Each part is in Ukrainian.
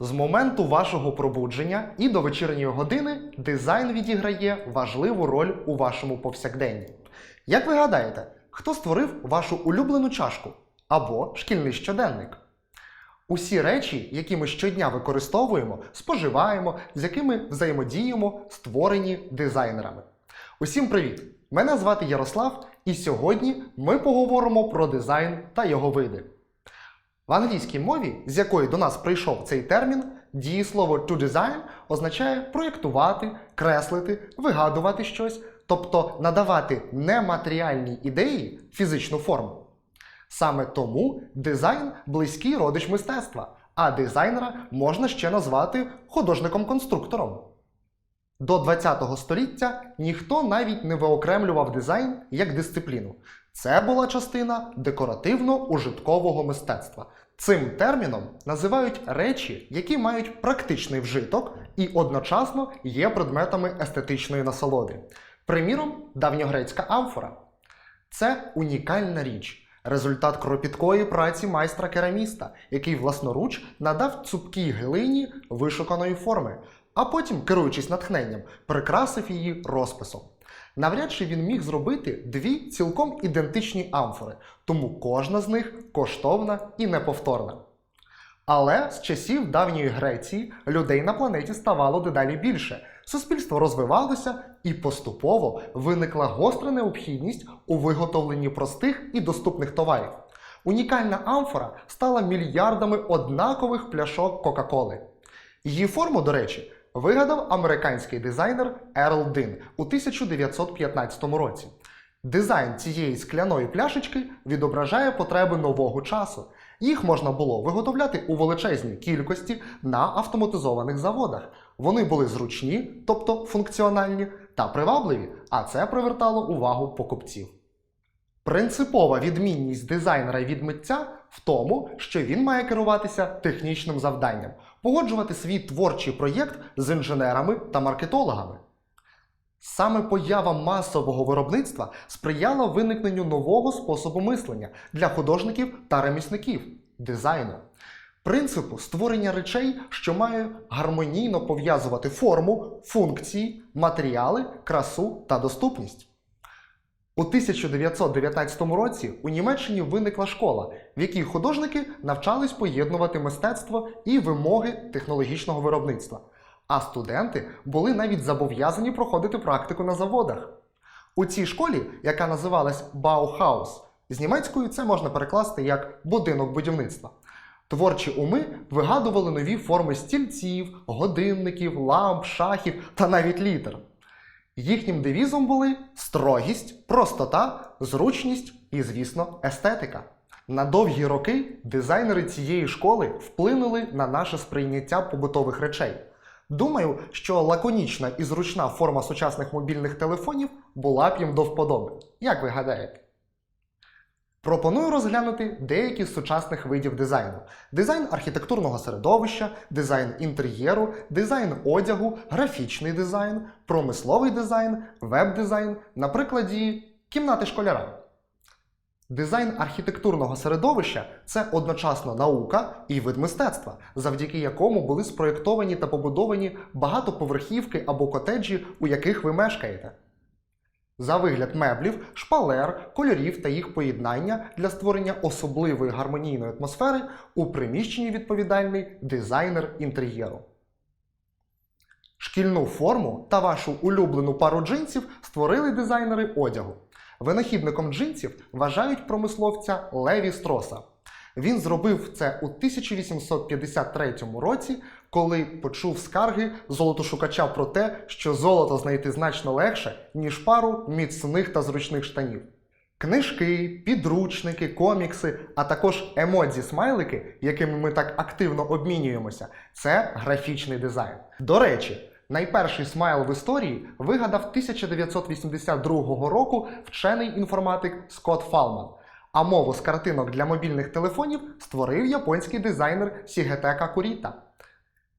З моменту вашого пробудження і до вечірньої години дизайн відіграє важливу роль у вашому повсякденні. Як ви гадаєте, хто створив вашу улюблену чашку або шкільний щоденник? Усі речі, які ми щодня використовуємо, споживаємо, з якими взаємодіємо, створені дизайнерами. Усім привіт! Мене звати Ярослав, і сьогодні ми поговоримо про дизайн та його види. В англійській мові, з якої до нас прийшов цей термін, дієслово to design означає проєктувати, креслити, вигадувати щось, тобто надавати нематеріальній ідеї фізичну форму. Саме тому дизайн близький родич мистецтва, а дизайнера можна ще назвати художником-конструктором. До ХХ століття ніхто навіть не виокремлював дизайн як дисципліну. Це була частина декоративно-ужиткового мистецтва. Цим терміном називають речі, які мають практичний вжиток і одночасно є предметами естетичної насолоди. Приміром, давньогрецька амфора. Це унікальна річ, результат кропіткої праці майстра кераміста, який власноруч надав цупкій глині вишуканої форми, а потім, керуючись натхненням, прикрасив її розписом. Навряд чи він міг зробити дві цілком ідентичні амфори, тому кожна з них коштовна і неповторна. Але з часів давньої Греції людей на планеті ставало дедалі більше. Суспільство розвивалося і поступово виникла гостра необхідність у виготовленні простих і доступних товарів. Унікальна амфора стала мільярдами однакових пляшок Кока-Коли. Її форму, до речі, вигадав американський дизайнер Ерл Дин у 1915 році. Дизайн цієї скляної пляшечки відображає потреби нового часу. Їх можна було виготовляти у величезній кількості на автоматизованих заводах. Вони були зручні, тобто функціональні, та привабливі, а це привертало увагу покупців. Принципова відмінність дизайнера від митця в тому, що він має керуватися технічним завданням, погоджувати свій творчий проєкт з інженерами та маркетологами. Саме поява масового виробництва сприяла виникненню нового способу мислення для художників та ремісників дизайну. Принципу створення речей, що має гармонійно пов'язувати форму, функції, матеріали, красу та доступність. У 1919 році у Німеччині виникла школа, в якій художники навчались поєднувати мистецтво і вимоги технологічного виробництва. А студенти були навіть зобов'язані проходити практику на заводах. У цій школі, яка називалась Баухаус, з німецькою це можна перекласти як будинок будівництва. Творчі уми вигадували нові форми стільців, годинників, ламп, шахів та навіть літер. Їхнім девізом були строгість, простота, зручність і, звісно, естетика. На довгі роки дизайнери цієї школи вплинули на наше сприйняття побутових речей. Думаю, що лаконічна і зручна форма сучасних мобільних телефонів була б їм до вподоби. Як ви гадаєте? Пропоную розглянути деякі з сучасних видів дизайну: дизайн архітектурного середовища, дизайн інтер'єру, дизайн одягу, графічний дизайн, промисловий дизайн, веб-дизайн, на прикладі кімнати школяра. Дизайн архітектурного середовища це одночасно наука і вид мистецтва, завдяки якому були спроєктовані та побудовані багатоповерхівки або котеджі, у яких ви мешкаєте. За вигляд меблів, шпалер, кольорів та їх поєднання для створення особливої гармонійної атмосфери у приміщенні відповідальний дизайнер інтер'єру. Шкільну форму та вашу улюблену пару джинсів створили дизайнери одягу. Винахідником джинсів вважають промисловця Леві Строса. Він зробив це у 1853 році, коли почув скарги золотошукача про те, що золото знайти значно легше, ніж пару міцних та зручних штанів. Книжки, підручники, комікси, а також емодзі-смайлики, якими ми так активно обмінюємося, це графічний дизайн. До речі, найперший смайл в історії вигадав 1982 року вчений інформатик Скотт Фалман. А мову з картинок для мобільних телефонів створив японський дизайнер Сігетека Куріта.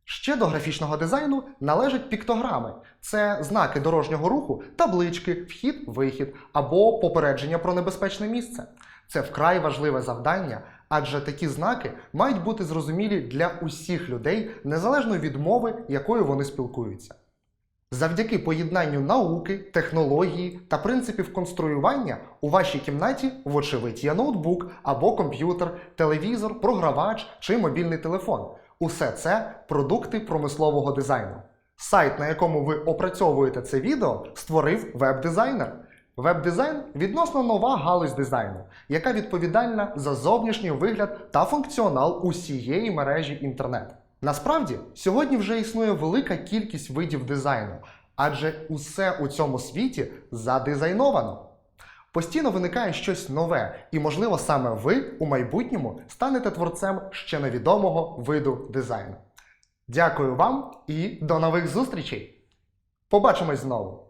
Ще до графічного дизайну належать піктограми це знаки дорожнього руху, таблички, вхід-вихід або попередження про небезпечне місце. Це вкрай важливе завдання, адже такі знаки мають бути зрозумілі для усіх людей, незалежно від мови, якою вони спілкуються. Завдяки поєднанню науки, технології та принципів конструювання у вашій кімнаті, вочевидь, є ноутбук або комп'ютер, телевізор, програвач чи мобільний телефон. Усе це продукти промислового дизайну. Сайт, на якому ви опрацьовуєте це відео, створив веб-дизайнер. Веб-дизайн відносно нова галузь дизайну, яка відповідальна за зовнішній вигляд та функціонал усієї мережі інтернет. Насправді, сьогодні вже існує велика кількість видів дизайну, адже усе у цьому світі задизайновано. Постійно виникає щось нове, і, можливо, саме ви у майбутньому станете творцем ще невідомого виду дизайну. Дякую вам і до нових зустрічей! Побачимось знову!